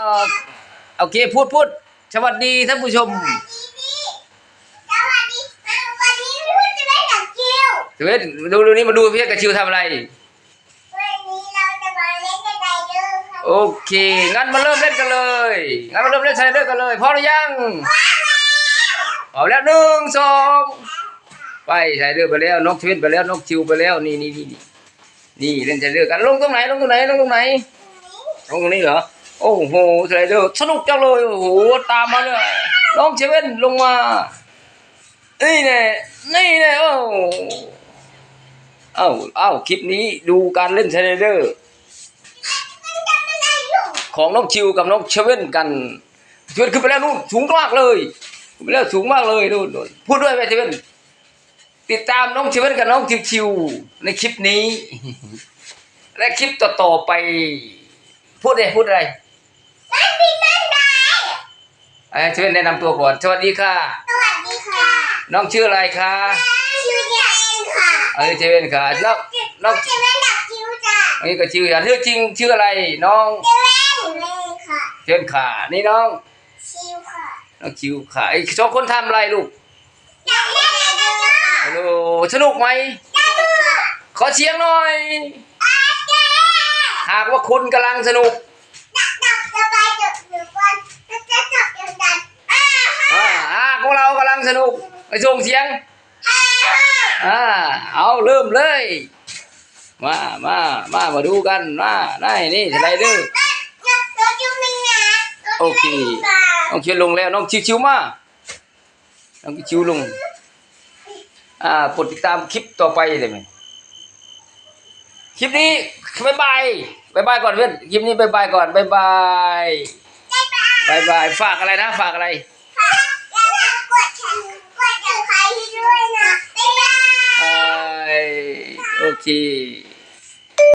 เออโอเคพูดพูดสวัสดีท่านผู้ชมสวัสดีวันนี้พูดจะได้กับคิวเฮ้ยดูดูนี่มาดูพี่กับชิวทำอะไรวันนี้เราจะมาเล่นกันไดเดอร์ค่ะโอเค งั้นมาเริ่มเล่นกันเลย งั้นมาเริ่มเล่นสไลเดอร์กันเลยพร้อมหรือยังพร้อมแล้วหนึ่งสองไปสไลเดอร์ไปแล้วนกชวินไปแล้วนกชิวไปแล้วนี่นี่นี่นี่นี่เล่นสไลเดอร์กันลงตรงไหนลงตรงไหนลงตรงไหนลงตรงนี้เหรอ โอ้โหสไลเดอร์สนุกจังเลยโอ้โหตามมาเลยน้องเชเว่นลงมานี่แน่นี่แน่โอ้เอ้าเอ้าคลิปนี้ดูการเล่นสไลเดอร์ ของน้องชิวกับน้องเชเว่นกันเชเว่นขึ้นไปแล้วนู่นสูงมากเลยขึ้นไปแล้วสูงมากเลยนู่นพูดด้วยไหมเชเว่นติดตามน้องเชเว่นกับน้องชิวชิวๆในคลิปนี้ และคลิปต่อๆไปพูดเลยพูดอะไร นั่นพี่นั่นได้ไอ้เชเว่นแนะนำตัวก่อนสวัสดีค่ะ สวัสดีค่ะน้องชื่ออะไรคะชื่อเนี่ยเองค่ะเอ้ยเชเว่นค่ะน้องน้องจะเล่นกับคิวจ้ะอันนี้ก็ชื่ออะชื่อจริงชื่ออะไรน้องจะเล่นเล่นค่ะเชเว่นค่ะ นี่น้องชิวค่ะน้องชิวค่ะไอ้สองคนทำอะไรลูกอยากเล่นไดเดอร์ค่ะโอ้โหสนุกไหมได้ดูค่ะขอเสียงหน่อยอาเจ๊หากว่าคุณกำลังสนุก ดักดักจะไปจุดหนึ่งวันจะจะจับยังดันอ่าฮะ อ่าหากพวกเรากำลั งสนุกไปส่งเสียงอ่าเอาเริ่มเลย มามามามาดูกันมาได้นี่สไลเดอร์โอเคน้องเชียร์ลงแล้วน้องชิวๆมาน้องชิวลงอ่ากดติดตามคลิปต่อไปได้ไหมคลิปนี้บายบายบายบายก่อนเพื่อนคลิปนี้บายบายก่อนบายบายบายบายฝากอะไรนะฝากอะไร อย่าลืมกดแชร์ก ดติดตามให้ด้วยน